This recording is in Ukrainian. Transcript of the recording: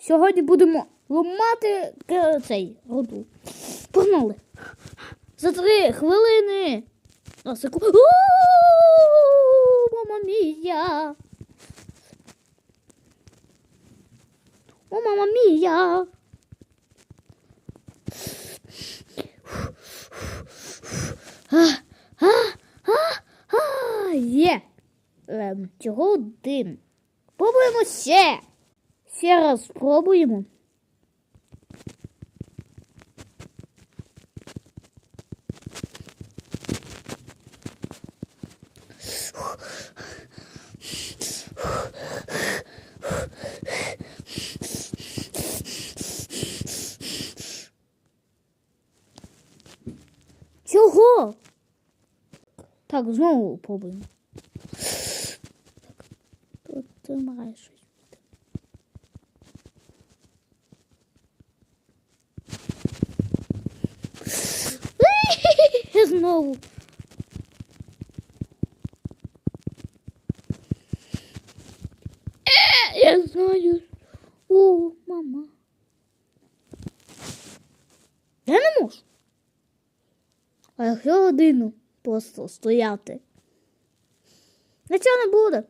Сьогодні будемо ламати цей руду. Погнали. За три хвилини. На секунду. Мама мія. О, мама мія. А, а, а, а, є. Ем, чого один? Пробуємо ще. Ще раз спробуємо. Чого? Так, знову пробуємо. Тут ти маєш щось. Знову. Е, Я знаю. О, мама. Я не можу. А якщо годину просто стояти? Нічого не буде.